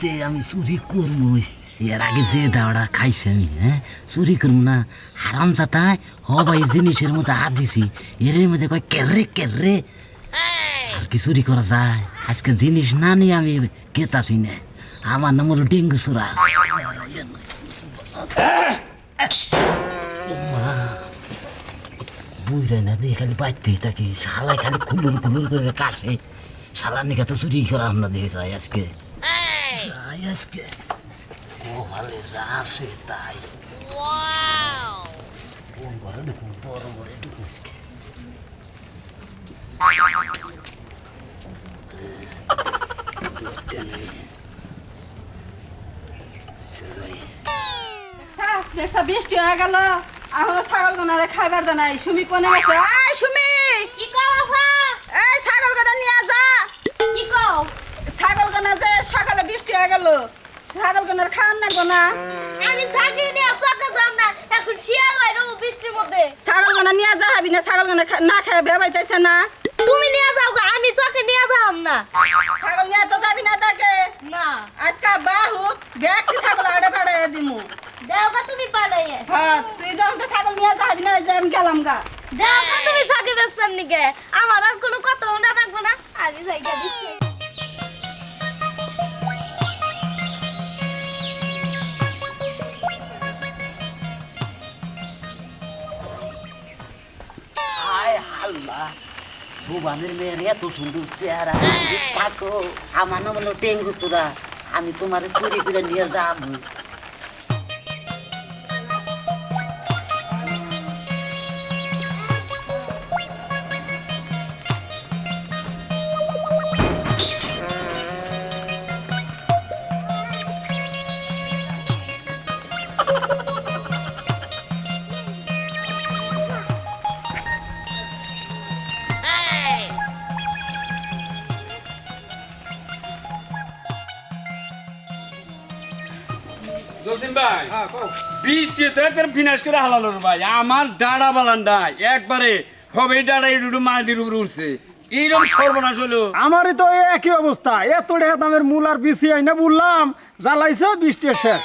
তে আমি চুরি করব। এর আগে যে দাওয়াটা খাইছি আমি হ্যাঁ? চুরি করব না, হারাম চাতায় হ ভাই জিনিসের মধ্যে হাত দিছি। এর মধ্যে কয় কেরে কেরে আর কি চুরি করা যায়? আজকে জিনিস না নিয়ে আমি কেতাছি না। আমার নাম হলো ডেঙ্গু সুরা বুঝলে না দিয়ে খালি বাইতেই থাকি। শালাই খালি খুলুর খুলুর করে কাশে। শালার নিকে তো চুরি করা আমরা দিয়ে যাই আজকে। আজকে ও ভালো যা আছে তাই কোন ঘরে ঢুকুন বড় ঘরে ঢুকুন আজকে। দেখছা বৃষ্টি হয়ে গেল এখনও ছাগল গোনারে খাইবার দে নাই সুমি কোনে গেছে এই সুমি গেল। ছাগল গোনার খাওয়ান না গোনা? আমি সাজি নিয়ে চকে যাম না এখন শিয়াল বাইরে বৃষ্টির মধ্যে। ছাগল গোনা নিয়ে যা হবি না? ছাগল গোনা না খেয়ে বেবাইতেছে না? তুমি নিয়ে যাও গো, আমি চকে নিয়ে যাম না। ছাগল নিয়ে তো যাবি না তাকে। না। আজকে বাহু ব্যাগটি ছাগল আড়ে পাড়ে দিমু। দেও গা তুমি পাড়াইয়ে হ্যাঁ তুই যখন তো ছাগল নিয়ে যাবি না আমি গেলাম গা। দেও গা তুমি সাজি বেসার নিকে আমার আর কোনো কথা না থাকব না। আমি জায়গা দিচ্ছি সুবানের মেয়ের এত সুন্দর চেহারা। থাকো আমার নাম হলো টেঙ্গু সুরা। আমি তোমার চুরি করে নিয়ে যাব। জসিম ভাই বৃষ্টি তো একবার ফিনাশ করে হালালো ভাই। আমার ডাড়া বালান্ডা একবারে হবে ডাড়া একটু মাটির উপরে উঠছে। এইরকম সর্বনাশ হলো। আমারই তো একই অবস্থা। এত টাকা দামের মূল আর বেশি আইনা বললাম। জ্বালাইছে বৃষ্টির শেষ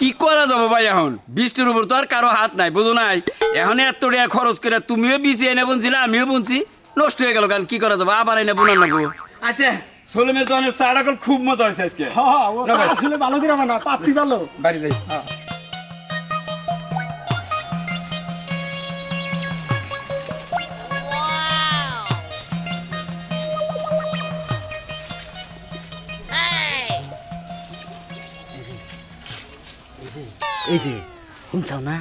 কি করা যাব ভাই এখন? বৃষ্টির উপর তো আর কারও হাত নাই বুঝো নাই? এখন এত টাকা খরচ করে তুমিও বিচি এনে বুনছিলে আমিও বুনছি। নষ্ট হয়ে গেল কারণ কি করা যাব? আবার এনে বুনার লাগবো। আচ্ছা সোলেমের অনেক চাটা কল খুব মজা হয়েছে আজকে হ্যাঁ ও না ভাই। আসলে ভালো করে বানা পাত্তি ভালো বাড়ি যাই এই যে শুনছাও না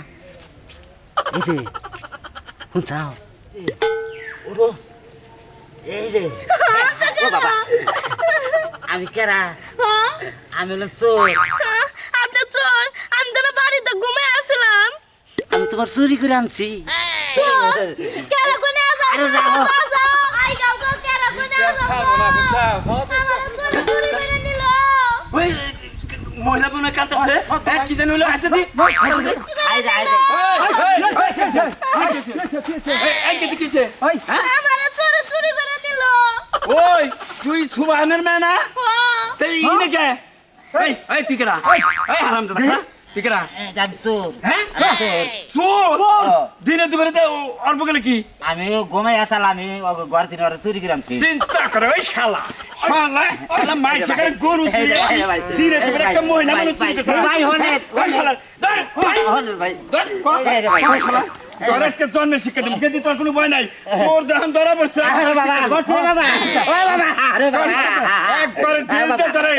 এই যে শুনছাও এই যে ও বাবা আমি কেরা হ্যাঁ? আমি হলাম চোর হ্যাঁ? আপনি চোর আমি তো বাড়িতে ঘুমাই আসছিলাম আমি তোমার চুরি করে আনছি কেরা কোনে আসা আরে রাখো। আই গাও গো কেরা কোনে আসা আমার চোর চুরি করে নিল ওই মহিলা কাঁদতেছে হ্যাঁ, কি জানি হলো আসে দি আই আই ওই তুই সুবহানের মেয়ে না হ্যাঁ তাই ইনে কে এই এই টিকরা এই হারাম দাদা হ্যাঁ টিকরা এই যে আমি চোর হ্যাঁ আমি চোর চোর দিনে দুপুরে অল্প গেলে কি আমি ঘুমাই আসাল আমি ঘর থেকে ওরা চুরি করে আনছি চিন্তা করে ওই শালা শালা শালা মাই সেখানে গরু। দিনে দুপুরে একটা মহিলা মানুষ চুরি করছে ভাই, ওই শালা। ওই শালা জন্মের শিক্ষা দিবি কিন্তু তোর কোনো ভয় নাই যখন ধরা পড়ছে একবার ধরে।